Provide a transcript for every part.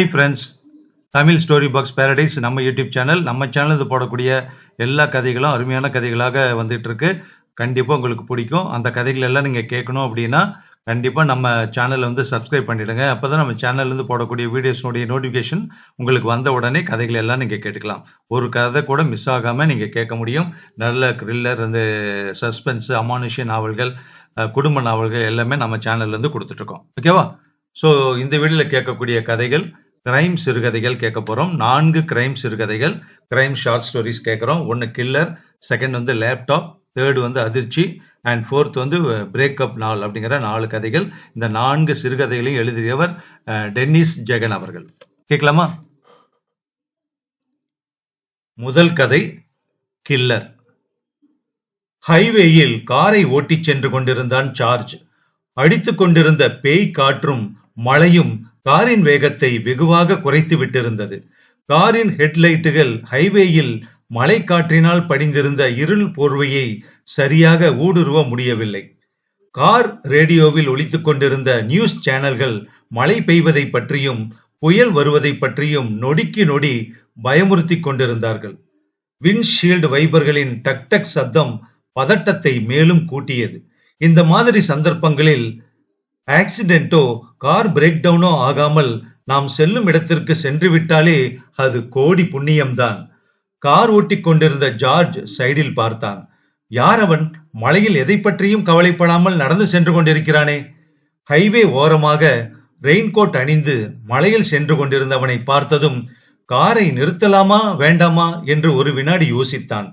Hi friends Tamil story box paradise நம்ம YouTube channel நம்ம channel இது போடக்கூடிய எல்லா கதைகளும் அருமையான கதைகளாக வந்துட்டு இருக்கு கண்டிப்பாக உங்களுக்கு பிடிக்கும். அந்த கதைகள் எல்லாம் நீங்கள் கேட்கணும் அப்படின்னா கண்டிப்பாக நம்ம சேனலை வந்து சப்ஸ்கிரைப் பண்ணிடுங்க. அப்போ தான் நம்ம சேனல்லேருந்து போடக்கூடிய வீடியோஸ்னுடைய நோட்டிஃபிகேஷன் உங்களுக்கு வந்த உடனே கதைகள் எல்லாம் நீங்கள் கேட்டுக்கலாம். ஒரு கதை கூட மிஸ் ஆகாமல் நீங்கள் கேட்க முடியும். நல்ல த்ரில்லர் அந்த சஸ்பென்ஸ் அமானுஷ்ய நாவல்கள் குடும்ப நாவல்கள் எல்லாமே நம்ம சேனல்லேருந்து கொடுத்துட்ருக்கோம் ஓகேவா ஸோ இந்த வீடியோவில் கேட்கக்கூடிய கதைகள் கிரைம் சிறுகதைகள் கேட்க போகிறோம் நான்கு கிரைம் சிறுகதைகள் கிரைம் ஷார்ட் ஸ்டோரிஸ் கேட்குறோம். ஒன்று கில்லர் செகண்ட் வந்து லேப்டாப் தேர்டு வந்து அதிர்ச்சி அண்ட் ஃபோர்த் வந்து பிரேக்கப் நாள் அப்படிங்கிற நாலு கதைகள். இந்த நான்கு சிறுகதைகளையும் எழுதியவர் டென்னிஸ் ஜெகன் அவர்கள். கேட்கலாமா? முதல் கதை கில்லர் ஹைவேயில் காரை ஓட்டிச் சென்று கொண்டிருந்தான் சார்ஜ். அடித்துக் கொண்டிருந்த பேய் காற்றும் மழையும் காரின் வேகத்தை வெகுவாக குறைத்து விட்டிருந்தது. காரின் ஹெட்லைட்டுகள் ஹைவேயில் மழை காற்றினால் படிந்திருந்த இருள் போர்வையை சரியாக ஊடுருவ முடியவில்லை. கார் ரேடியோவில் ஒழித்துக் கொண்டிருந்த நியூஸ் சேனல்கள் மழை பெய்வதை பற்றியும் புயல் வருவதை பற்றியும் நொடிக்கு நொடி பயமுறுத்தி கொண்டிருந்தார்கள். விண்ட்ஷீல்டு வைபர்களின் டக் டக் சத்தம் பதட்டத்தை மேலும் கூட்டியது. இந்த மாதிரி சந்தர்ப்பங்களில் ஆக்சிடென்ட்டோ கார் பிரேக் டவுனோ ஆகாமல் நாம் செல்லும் இடத்திற்கு சென்று விட்டாலே அது கோடி புண்ணியம்தான். கார் ஓட்டிக் கொண்டிருந்த ஜார்ஜ் சைடில் பார்த்தான். யார் அவன்? மலையில் எதை பற்றியும் கவலைப்படாமல் நடந்து சென்று கொண்டிருக்கிறானே. ஹைவே ஓரமாக ரெயின்கோட் அணிந்து மலையில் சென்று கொண்டிருந்தவனை பார்த்ததும் காரை நிறுத்தலாமா வேண்டாமா? என்று ஒரு வினாடி யோசித்தான்.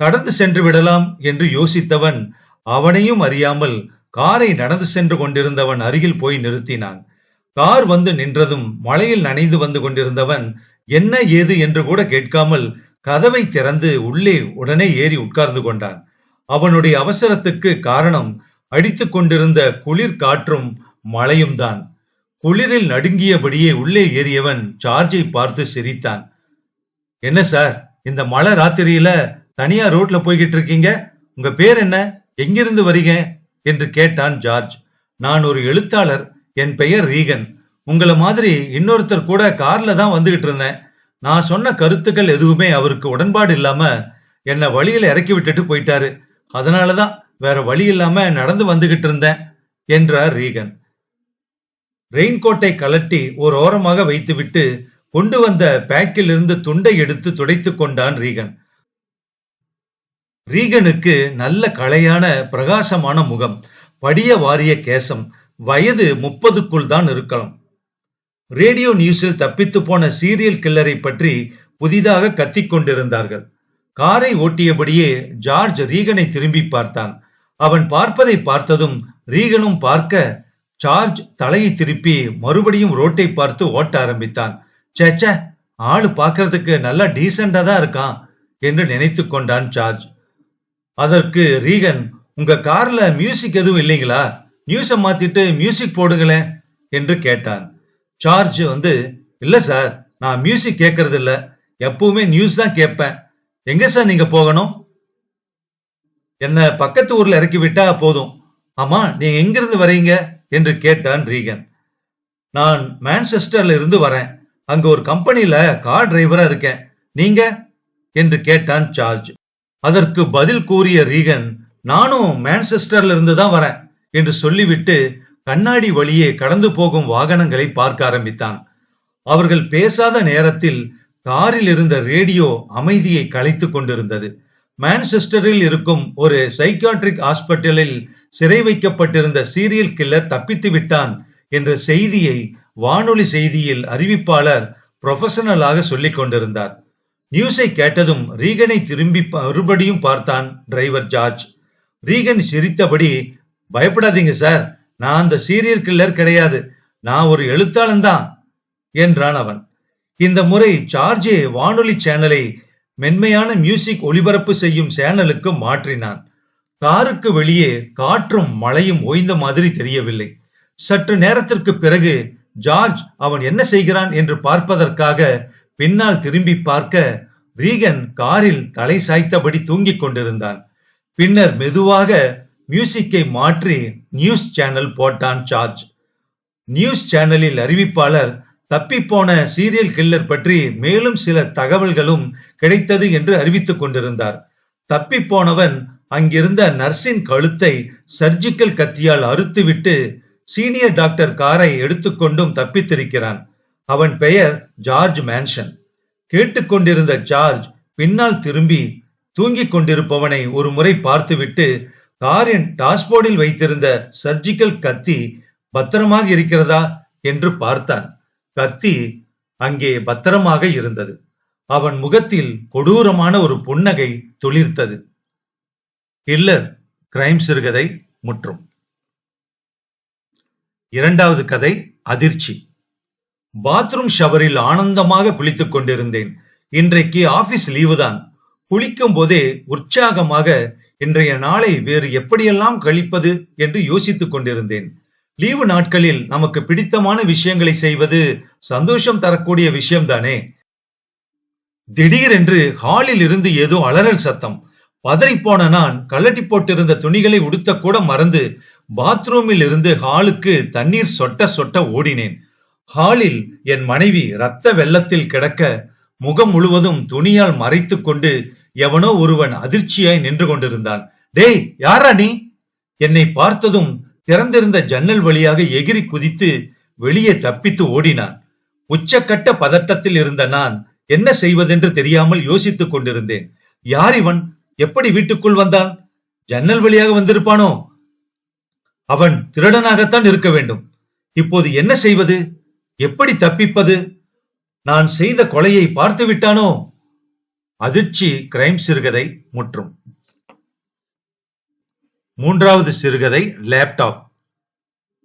கடந்து சென்று விடலாம் என்று யோசித்தவன் அவனையும் அறியாமல் காரை நடந்து சென்று கொண்டிருந்தவன் அருகில் போய் நிறுத்தினான். கார் வந்து நின்றதும் மழையில் நனைந்து வந்து கொண்டிருந்தவன் என்ன ஏது? என்று கூட கேட்காமல் கதவை திறந்து உள்ளே உடனே ஏறி உட்கார்ந்து கொண்டான். அவனுடைய அவசரத்துக்கு காரணம் அடித்து கொண்டிருந்த குளிர் காற்றும் மழையும் தான் குளிரில் நடுங்கியபடியே உள்ளே ஏறியவன் சார்ஜை பார்த்து சிரித்தான். என்ன சார் இந்த மழை ராத்திரியில தனியா ரோட்ல போய்கிட்டு இருக்கீங்க? உங்க பேர் என்ன? எங்கிருந்து வரீங்க என்று கேட்டான் ஜார்ஜ். நான் ஒரு எழுத்தாளர். என் பெயர் ரீகன். உங்களை மாதிரி இன்னொருத்தர் கூட கார்ல தான் வந்துகிட்டு இருந்தேன். நான் சொன்ன கருத்துக்கள் எதுவுமே அவருக்கு உடன்பாடு இல்லாம என்னை வழியில இறக்கி விட்டுட்டு போயிட்டாரு. அதனாலதான் வேற வழி இல்லாம நடந்து வந்துகிட்டு இருந்தேன் என்றார் ரீகன். ரெயின்கோட்டை கலட்டி ஒரு ஓரமாக வைத்துவிட்டு கொண்டு வந்த பேக்கில் இருந்து துண்டை எடுத்து துடைத்துக் கொண்டான் ரீகன். ரீகனுக்கு நல்ல களையான பிரகாசமான முகம் படிய வாரிய கேசம் வயது முப்பதுக்குள் தான் இருக்கலாம். ரேடியோ நியூஸில் தப்பித்து போன சீரியல் கில்லரை பற்றி புதிதாக கத்திக் கொண்டிருந்தார்கள். காரை ஓட்டியபடியே ஜார்ஜ் ரீகனை திரும்பி பார்த்தான். அவன் பார்ப்பதை பார்த்ததும் ரீகனும் பார்க்க ஜார்ஜ் தலையை திருப்பி மறுபடியும் ரோட்டை பார்த்து ஓட்ட ஆரம்பித்தான். சேச்ச ஆளு பார்க்கறதுக்கு நல்லா டீசெண்டா தான் இருக்கான் என்று நினைத்து கொண்டான் ஜார்ஜ் அதற்கு ரீகன் உங்க கார்ல மியூசிக் எதுவும் இல்லைங்களா? நியூஸை மாத்திட்டு மியூசிக் போடுங்களேன் என்று கேட்டான். ஜார்ஜ் வந்து இல்ல சார் நான் மியூசிக் கேட்கறது இல்ல. எப்பவுமே நியூஸ் தான் கேட்பேன். எங்க சார் நீங்க போகணும்? என்ன பக்கத்து ஊர்ல இறக்கி விட்டா போதும். ஆமா நீங்க எங்கிருந்து வரீங்க என்று கேட்டான் ரீகன். நான் மான்செஸ்டர்ல இருந்து வரேன். அங்க ஒரு கம்பெனில கார் டிரைவரா இருக்கேன். நீங்க? என்று கேட்டான் சார்ஜ். அதற்கு பதில் கூறிய ரீகன் நானும் மான்செஸ்டர்ல இருந்து தான் வரேன் என்று சொல்லிவிட்டு கண்ணாடி வழியே கடந்து போகும் வாகனங்களை பார்க்க ஆரம்பித்தான். அவர்கள் பேசாத நேரத்தில் காரில் இருந்த ரேடியோ அமைதியை கலைத்துக் கொண்டிருந்தது. மான்செஸ்டரில் இருக்கும் ஒரு சைக்காட்ரிக் ஹாஸ்பிட்டலில் சிறை வைக்கப்பட்டிருந்த சீரியல் கில்லர் தப்பித்து விட்டான் என்ற செய்தியை வானொலி செய்தியில் அறிவிப்பாளர் ப்ரொஃபஷனலாக சொல்லிக் கொண்டிருந்தார். நியூஸை கேட்டதும் ரீகனை திரும்பி மறுபடியும் பார்த்தான் டிரைவர் ஜார்ஜ். ரீகன் சிரித்தபடி பயப்படாதீங்க சார் நான் அந்த சீரியல் கில்லர் கிடையாது. நான் ஒரு எழுத்தாளன் தான் என்றான் அவன். இந்த முறை ஜார்ஜே வானொலி சேனலை மென்மையான மியூசிக் ஒளிபரப்பு செய்யும் சேனலுக்கு மாற்றினான். காருக்கு வெளியே காற்றும் மழையும் ஓய்ந்த மாதிரி தெரியவில்லை. சற்று நேரத்திற்கு பிறகு ஜார்ஜ் அவன் என்ன செய்கிறான்? என்று பார்ப்பதற்காக பின்னால் திரும்பி பார்க்க ரீகன் காரில் தலை சாய்த்தபடி தூங்கிக் கொண்டிருந்தான். பின்னர் மெதுவாக மியூசிக்கை மாற்றி நியூஸ் சேனல் போட்டான் சார்ஜ். நியூஸ் சேனலில் அறிவிப்பாளர் தப்பிப்போன சீரியல் கில்லர் பற்றி மேலும் சில தகவல்களும் கிடைத்தது என்று அறிவித்துக் கொண்டிருந்தார். தப்பிப்போனவன் அங்கிருந்த நர்ஸின் கழுத்தை சர்ஜிக்கல் கத்தியால் அறுத்துவிட்டு சீனியர் டாக்டர் காரை எடுத்துக்கொண்டும் தப்பித்திருக்கிறான். அவன் பெயர் ஜார்ஜ் மேன்ஷன். கேட்டுக்கொண்டிருந்த ஜார்ஜ் பின்னால் திரும்பி தூங்கிக் கொண்டிருப்பவனை ஒரு முறை பார்த்துவிட்டு காரின் டாஷ்போர்டில் வைத்திருந்த சர்ஜிக்கல் கத்தி பத்திரமாக இருக்கிறதா? என்று பார்த்தான். கத்தி அங்கே பத்திரமாக இருந்தது. அவன் முகத்தில் கொடூரமான ஒரு புன்னகை துளிர்த்தது. கில்லர் கிரைம் சிறுகதை முற்றும். இரண்டாவது கதை அதிர்ச்சி. பாத்ரூம் ஷவரில் ஆனந்தமாக குளித்துக் கொண்டிருந்தேன். இன்றைக்கு ஆபீஸ் லீவு தான். குளிக்கும் போதே உற்சாகமாக இன்றைய நாளை வேறு எப்படியெல்லாம் கழிப்பது என்று யோசித்துக் கொண்டிருந்தேன். லீவு நாட்களில் நமக்கு பிடித்தமான விஷயங்களை செய்வது சந்தோஷம் தரக்கூடிய விஷயம்தானே. திடீரென்று ஹாலில் இருந்து ஏதோ அலறல் சத்தம். பதறிப்போன நான் கழட்டி போட்டிருந்த துணிகளை உடுத்த கூட மறந்து பாத்ரூமில் இருந்து ஹாலுக்கு தண்ணீர் சொட்ட சொட்ட ஓடினேன். ஹாலில் என் மனைவி ரத்த வெள்ளத்தில் கிடக்க முகம் முழுவதும் துணியால் மறைத்துக் கொண்டு எவனோ ஒருவன் அதிர்ச்சியாய் நின்று கொண்டிருந்தான். டேய் யாரா நீ? என்னை பார்த்ததும் திறந்திருந்த ஜன்னல் வழியாக எகிரி குதித்து வெளியே தப்பித்து ஓடினான். உச்சக்கட்ட பதட்டத்தில் இருந்த நான் என்ன செய்வதென்று தெரியாமல் யோசித்துக் கொண்டிருந்தேன். யார் இவன்? எப்படி வீட்டுக்குள் வந்தான்? ஜன்னல் வழியாக வந்திருப்பானோ? அவன் திருடனாகத்தான் இருக்க வேண்டும். இப்போது என்ன செய்வது? எப்படி தப்பிப்பது? நான் செய்த கொலையை பார்த்து விட்டானோ? அதிர்ச்சி கிரைம் சிறுகதை முற்றும். மூன்றாவது சிறுகதை லேப்டாப்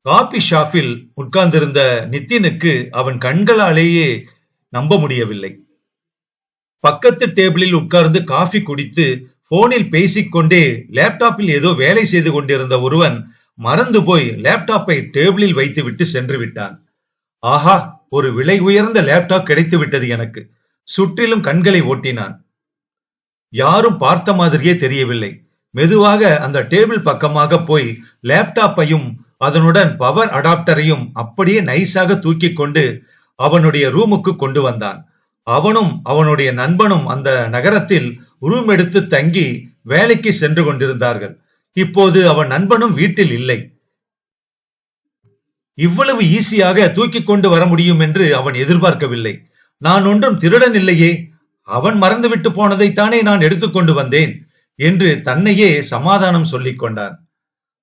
காபி ஷாப்பில் உட்கார்ந்திருந்த நித்தினுக்கு அவன் கண்களாலேயே நம்ப முடியவில்லை. பக்கத்து டேபிளில் உட்கார்ந்து காஃபி குடித்து போனில் பேசிக்கொண்டே லேப்டாப்பில் ஏதோ வேலை செய்து கொண்டிருந்த ஒருவன் மறந்து போய் லேப்டாப்பை டேபிளில் வைத்துவிட்டு சென்று விட்டான். ஆஹா ஒரு விலை உயர்ந்த லேப்டாப் கிடைத்து விட்டது எனக்கு. சுற்றிலும் கண்களை ஓட்டினான். யாரும் பார்த்த மாதிரியே தெரியவில்லை. மெதுவாக அந்த டேபிள் பக்கமாக போய் லேப்டாப்பையும் அதனுடன் பவர் அடாப்டரையும் அப்படியே நைஸாக தூக்கி கொண்டு அவனுடைய ரூமுக்கு கொண்டு வந்தான். அவனும் அவனுடைய நண்பனும் அந்த நகரத்தில் ரூம் எடுத்து தங்கி வேலைக்கு சென்று கொண்டிருந்தார்கள். இப்போது அவன் நண்பனும் வீட்டில் இல்லை. இவ்வளவு ஈஸியாக தூக்கி கொண்டு வர முடியும் என்று அவன் எதிர்பார்க்கவில்லை. நான் ஒன்றும் திருடன் இல்லையே அவன் மறந்துவிட்டு போனதைத்தானே நான் எடுத்துக்கொண்டு வந்தேன் என்று தன்னையே சமாதானம் சொல்லிக் கொண்டான்.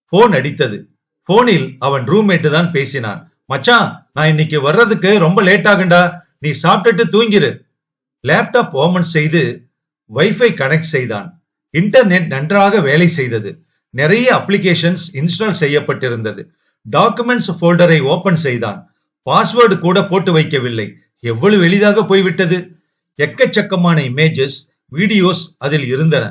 போன் அடித்தது. போனில் அவன் ரூம்மேட்டு தான் பேசினான். மச்சான் நான் இன்னைக்கு வர்றதுக்கு ரொம்ப லேட் ஆகுண்டா? நீ சாப்பிட்டுட்டு தூங்கிரு. லேப்டாப் ஓமன் செய்து வைஃபை கனெக்ட் செய்தான். இன்டர்நெட் நன்றாக வேலை செய்தது. நிறைய அப்ளிகேஷன்ஸ் இன்ஸ்டால் செய்யப்பட்டிருந்தது. டாக்குமெண்ட்ஸ் போல்டரை ஓபன் செய்தான். பாஸ்வேர்டு கூட போட்டு வைக்கவில்லை. எவ்வளவு எளிதாக போய்விட்டது? எக்கச்சக்கமான இமேஜஸ் வீடியோஸ் அதில் இருந்தன.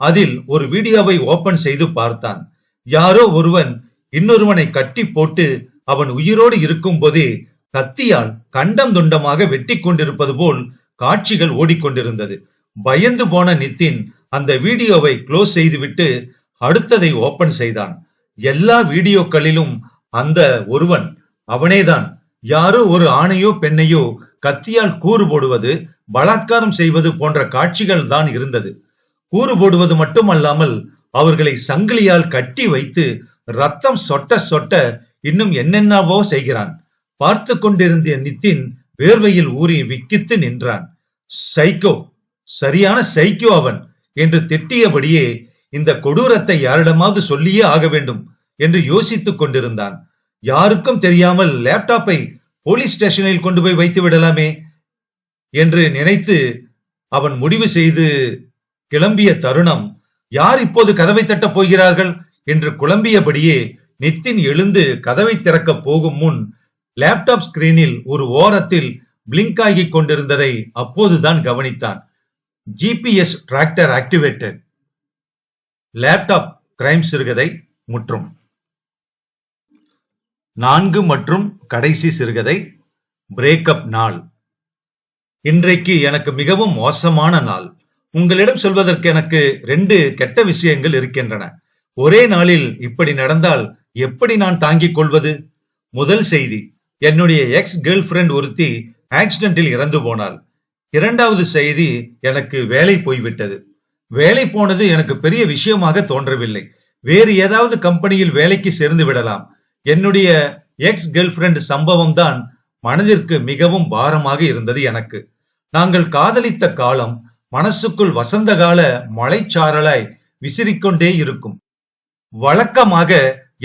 அதில் ஒரு வீடியோவை ஓபன் செய்து பார்த்தான். யாரோ ஒருவன் இன்னொருவனை கட்டி போட்டு அவன் உயிரோடு இருக்கும் போதே கத்தியால் கண்டம் துண்டமாக வெட்டி கொண்டிருப்பது போல் காட்சிகள் ஓடிக்கொண்டிருந்தது. பயந்து போன நித்தின் அந்த வீடியோவை க்ளோஸ் செய்துவிட்டு அடுத்ததை ஓபன் செய்தான். எல்லா வீடியோக்களிலும் அந்த ஒருவன் அவனேதான். யாரோ ஒரு ஆணையோ பெண்ணையோ கத்தியால் கூறு போடுவது பலாத்காரம் செய்வது போன்ற காட்சிகள் தான் இருந்தது. கூறு போடுவது மட்டுமல்லாமல் அவர்களை சங்கிலியால் கட்டி வைத்து ரத்தம் சொட்ட சொட்ட இன்னும் என்னென்னவோ செய்கிறான். பார்த்து கொண்டிருந்த நித்தின் வேர்வையில் ஊறி விக்கித்து நின்றான். சைக்கோ சரியான சைக்கோ அவன் என்று திட்டியபடியே இந்த கொடூரத்தை யாரிடமாவது சொல்லியே ஆக வேண்டும். என்று யோசித்துக் கொண்டிருந்தான். யாருக்கும் தெரியாமல் லேப்டாப்பை போலீஸ் ஸ்டேஷனில் கொண்டு போய் வைத்து விடலாமே என்று நினைத்து அவன் முடிவு செய்து கிளம்பிய தருணம் யார் இப்போது கதவை தட்டப் போகிறார்கள்? என்று குழம்பியபடியே நித்தின் எழுந்து கதவை திறக்கப் போகும் முன் லேப்டாப் ஸ்கிரீனில் ஒரு ஓரத்தில் பிளிங்க் ஆகிக் கொண்டிருந்ததை அப்போதுதான் கவனித்தான். GPS tracker activated. Laptop crime சிறுகதை முற்றும். நான்கு மற்றும் கடைசி சிறுகதை பிரேக்கப் நாள். இன்றைக்கு எனக்கு மிகவும் மோசமான நாள். உங்களிடம் சொல்வதற்கு எனக்கு ரெண்டு கெட்ட விஷயங்கள் இருக்கின்றன. ஒரே நாளில் இப்படி நடந்தால் எப்படி நான் தாங்கிக் கொள்வது? முதல் செய்தி என்னுடைய எக்ஸ் கேர்ள் ஃபிரெண்ட் ஒருத்தி ஆக்சிடென்டில் இறந்து போனாள். இரண்டாவது செய்தி எனக்கு வேலை போய்விட்டது. வேலை போனது எனக்கு பெரிய விஷயமாக தோன்றவில்லை. வேறு ஏதாவது கம்பெனியில் வேலைக்கு சேர்ந்து விடலாம். என்னுடைய எக்ஸ் கேர்ள் ஃபிரெண்ட் சம்பவம் தான் மனதிற்கு மிகவும் பாரமாக இருந்தது எனக்கு. நாங்கள் காதலித்த காலம் மனசுக்குள் வசந்த கால மலைச்சாரலாய் விசிறிக்கொண்டே இருக்கும். வழக்கமாக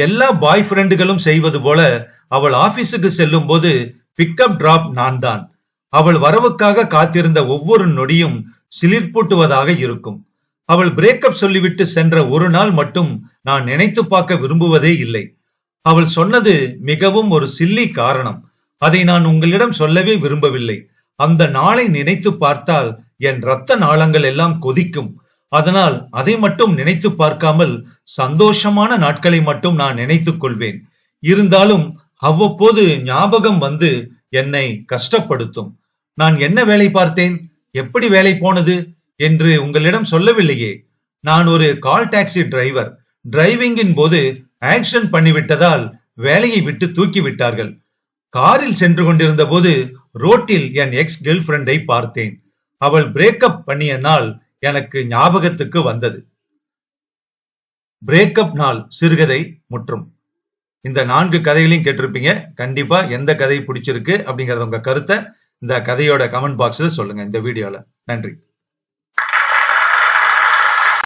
எல்லா பாய் ஃப்ரெண்டுகளும் செய்வது போல அவள் ஆபீஸுக்கு செல்லும் போது பிக்கப் டிராப் நான் தான் அவள் வரவுக்காக காத்திருந்த ஒவ்வொரு நொடியும் சிலிர்ப்பூட்டுவதாக இருக்கும். அவள் பிரேக்கப் சொல்லிவிட்டு சென்ற ஒரு நாள் மட்டும் நான் நினைத்து பார்க்க விரும்புவதே இல்லை. அவள் சொன்னது மிகவும் ஒரு சில்லி காரணம். அதை நான் உங்களிடம் சொல்லவே விரும்பவில்லை. அந்த நாளை நினைத்து பார்த்தால் என் ரத்த நாளங்கள் எல்லாம் கொதிக்கும். அதனால் அதை மட்டும் நினைத்து பார்க்காமல் சந்தோஷமான நாட்களை மட்டும் நான் நினைத்துக் கொள்வேன். இருந்தாலும் அவ்வப்போது ஞாபகம் வந்து என்னை கஷ்டப்படுத்தும். நான் என்ன வேலை பார்த்தேன்? எப்படி வேலை போனது? என்று உங்களிடம் சொல்லவில்லையே. நான் ஒரு கால் டாக்ஸி டிரைவர். டிரைவிங்கின் போது ஆக்சிடென்ட் பண்ணிவிட்டதால் வேலையை விட்டு தூக்கி விட்டார்கள் காரில் சென்று கொண்டிருந்த போது ரோட்டில் என் எக்ஸ் கேர்ள் ஃபிரெண்டை பார்த்தேன். அவள் பிரேக்கப் பண்ணிய நாள் எனக்கு ஞாபகத்துக்கு வந்தது. பிரேக்கப் நாள் சிறுகதை முற்றும். இந்த நான்கு கதைகளையும் கேட்டிருப்பீங்க. கண்டிப்பா எந்த கதை பிடிச்சிருக்கு அப்படிங்கறத உங்க கருத்தை இந்த கதையோட கமெண்ட் பாக்ஸ்ல சொல்லுங்க இந்த வீடியோல. நன்றி.